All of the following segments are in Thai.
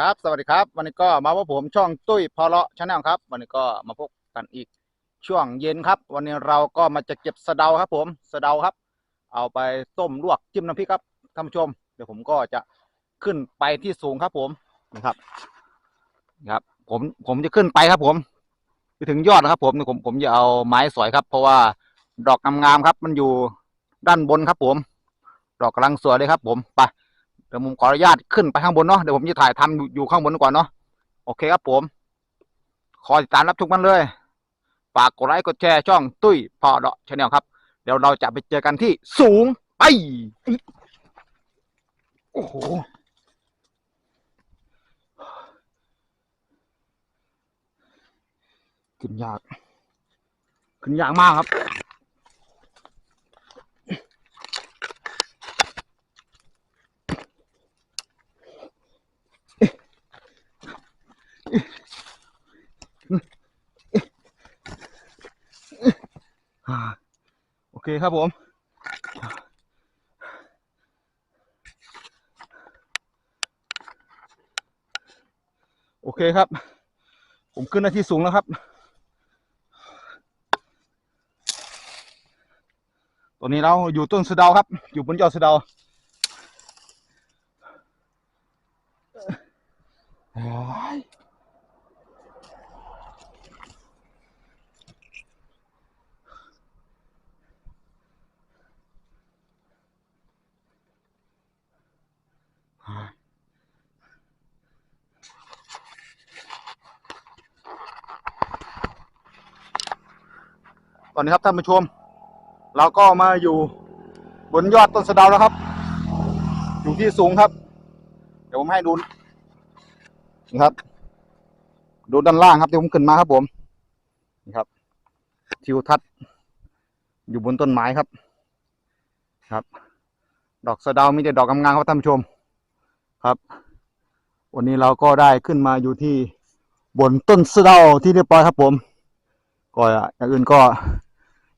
ครับสวัสดีครับวันนี้ก็มาพบผมช่องตุ้ยพอเลาะชาแนลครับ วันนี้ก็มาพบกันอีกช่วงเย็นครับ วันนี้เราก็มาจะเก็บสะเดาครับ ผมสะเดาครับ เอาไปต้มลวกจิ้มน้ำพริกครับท่านผู้ชม เดี๋ยวผมก็จะขึ้นไปที่สูงครับ ผมนี่ครับนะครับ ผมผมจะขึ้นไปครับ ผมไปถึงยอดนะครับ ผมผมผมจะเอาไม้สอยครับ เพราะว่าดอกงามๆครับ มันอยู่ด้านบนครับ ผม ดอกกำลังสวยเลยครับ ผมไป ดี๋ยวผมขออนุญาตขึ้นไปข้างบนเนาะเดี๋ยวผมจะถ่ายทำอยู่อยู่ข้างบนก่อนเนาะโอเคครับผมขอติดตามรับชมกันเลยฝากกดไลค์กดแชร์ช่องตุ้ยพอเดาะชาแนลครับ เดี๋ยวเราจะไปเจอกันที่สูงไปโอ้โหขึ้นยาก ขึ้นยากมากครับ โอเคครับผม โอเคครับ ผมขึ้นหน้าที่สูงแล้วครับ ตอนนี้เราอยู่ต้นสะเดาครับ อยู่บนยอดสะเดาโอ้ย ตอนนี้ครับท่านผู้ชม เราก็มาอยู่บนยอดต้นสะดาแล้วครับ อยู่ที่สูงครับ เดี๋ยวผมให้ดูนี่ครับ ดูด้านล่างครับที่ผมขึ้นมาครับผมนี่ครับทิวทัศน์อยู่บนต้นไม้ครับ ครับ ดอกสะดามีแต่ดอกกำงามครับท่านผู้ชมครับ วันนี้เราก็ได้ขึ้นมาอยู่ที่บนต้นสะเดาที่เรียบร้อยครับผม ก็อย่างอื่นก็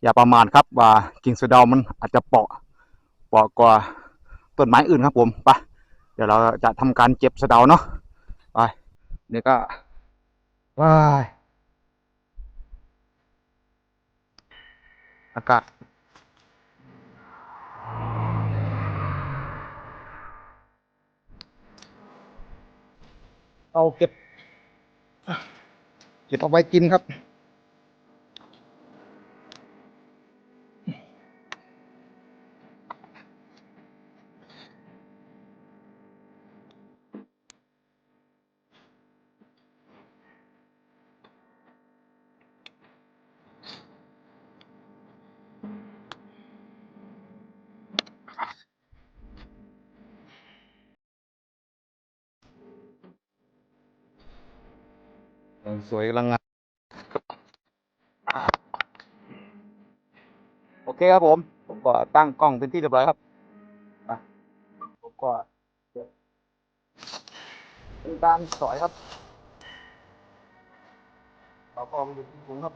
อย่าประมาทครับว่ากิ่งสะเดามันอาจจะเปราะเปราะกว่าต้นไม้อื่นครับผมไปเดี๋ยวเราจะทำการเก็บสะเดาเนาะไปเดี๋ยวก็ว้ายอากาศเอาเก็บเก็บเอาไว้กินครับ สวยลังงามโอเคครับผม ผมก็ตั้งกล้องเป็นที่เรียบร้อยครับไปผมก็เป็นการสอยครับเราก็มาอยู่ที่สูงครับ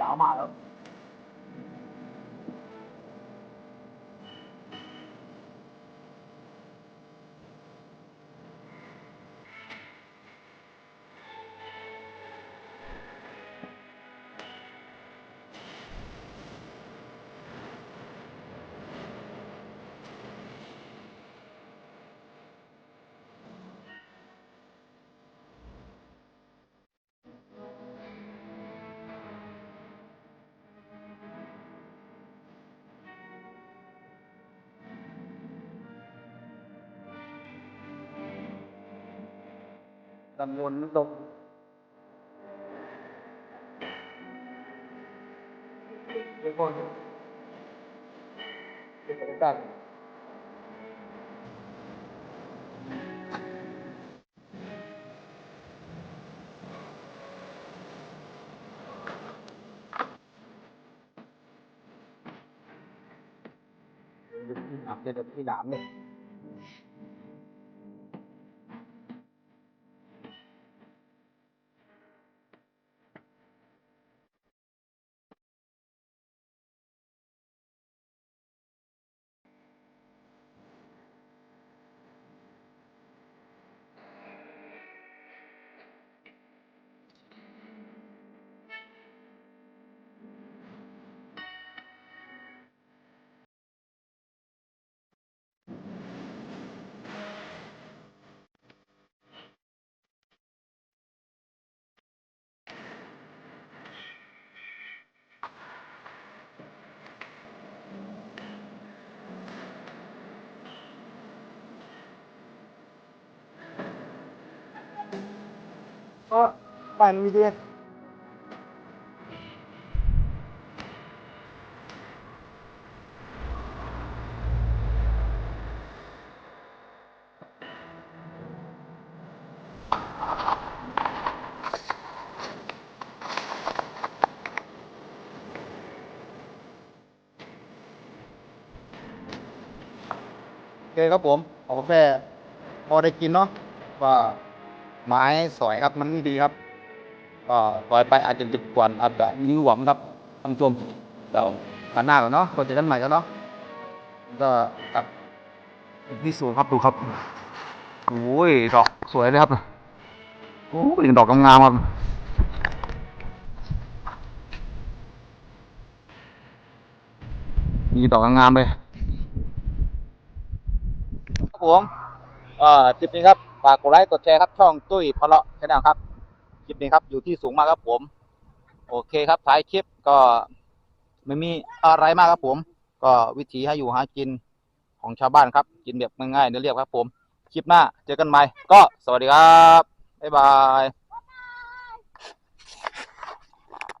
ยาวมากครับ ลำวนลงเดี๋ยวก่อนเดี๋ยว กันเดี๋ยวพี่นามเด่นเก็บ้านมีเดียโอเคครับผม เอากาแฟพอได้กินเนาะว่า ไม้สอยครับมันดีครับก็ปล่อยไปอาจจะดึกกว่าอาจจะมีหวังครับท่านผู้ชมเดี๋ยวกันหน้าก่อนเนาะก็เจอกันใหม่กันเนาะก็ครับนี่สวยครับดูครับโอ้ยดอกสวยเลยครับโอ้ยดอกงามๆครับมีดอกงามๆเลยครับผมอ่อคลิปนี้ครับ ฝากกดไลค์กดแชร์ครับช่องตุ้ยพะเลาะชแนลครับคลิปนี้ครับอยู่ที่สูงมากครับผม โอเคครับท้ายคลิปก็ไม่มีอะไรมากครับผม ก็วิธีให้อยู่หากินของชาวบ้านครับ กินแบบง่ายๆเรียบๆครับผม คลิปหน้าเจอกันใหม่ ก็สวัสดีครับ บ๊ายบาย